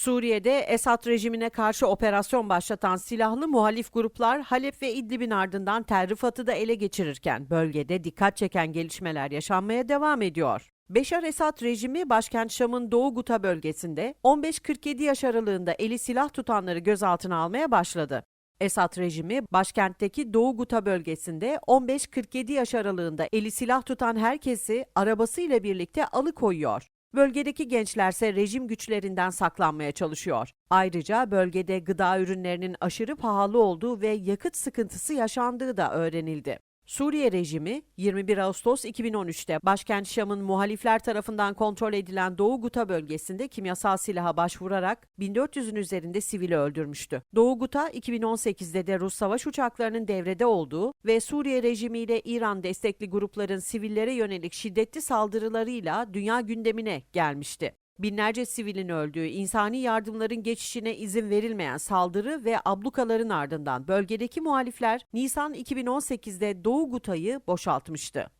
Suriye'de Esad rejimine karşı operasyon başlatan silahlı muhalif gruplar Halep ve İdlib'in ardından Tel Rifat'ı da ele geçirirken bölgede dikkat çeken gelişmeler yaşanmaya devam ediyor. Beşar Esad rejimi başkent Şam'ın Doğu Guta bölgesinde 15-47 yaş aralığında eli silah tutanları gözaltına almaya başladı. Esad rejimi başkentteki Doğu Guta bölgesinde 15-47 yaş aralığında eli silah tutan herkesi arabasıyla birlikte alıkoyuyor. Bölgedeki gençlerse rejim güçlerinden saklanmaya çalışıyor. Ayrıca bölgede gıda ürünlerinin aşırı pahalı olduğu ve yakıt sıkıntısı yaşandığı da öğrenildi. Suriye rejimi 21 Ağustos 2013'te başkent Şam'ın muhalifler tarafından kontrol edilen Doğu Guta bölgesinde kimyasal silaha başvurarak 1400'ün üzerinde sivili öldürmüştü. Doğu Guta 2018'de de Rus savaş uçaklarının devrede olduğu ve Suriye rejimiyle İran destekli grupların sivillere yönelik şiddetli saldırılarıyla dünya gündemine gelmişti. Binlerce sivilin öldüğü, insani yardımların geçişine izin verilmeyen saldırı ve ablukaların ardından bölgedeki muhalifler Nisan 2018'de Doğu Guta'yı boşaltmıştı.